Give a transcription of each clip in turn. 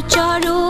চরণ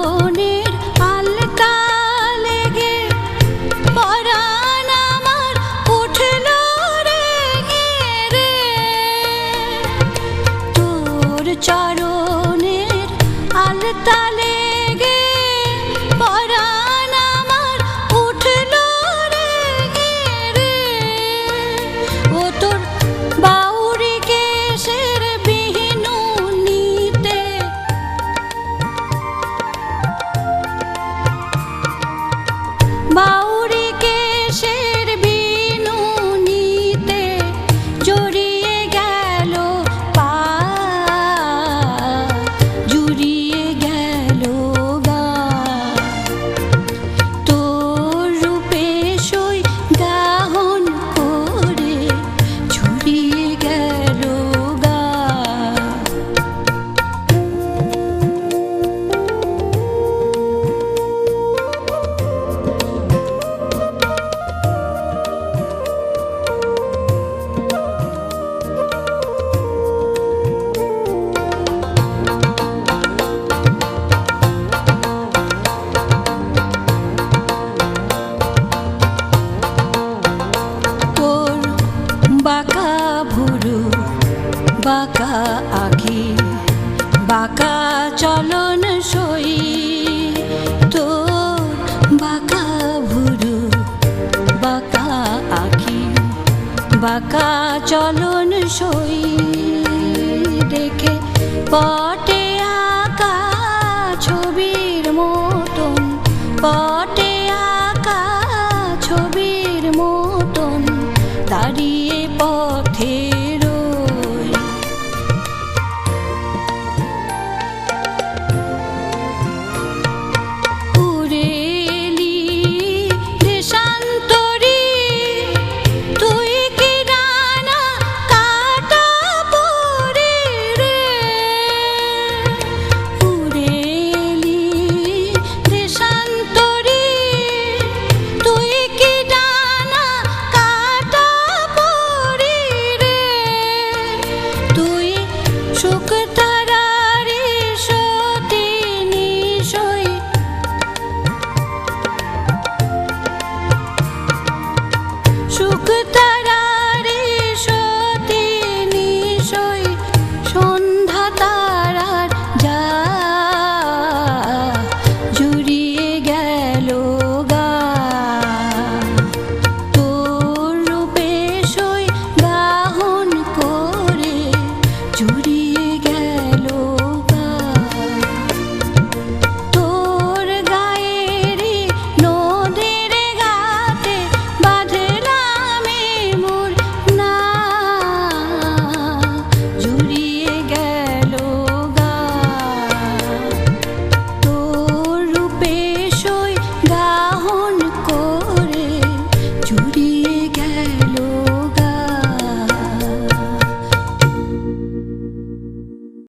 বাঁকা চলন সই তো বাঁকা ভুরু, বাঁকা আঁকি বাঁকা চলন সই। দেখে পটে আঁকা ছবির মতন, পট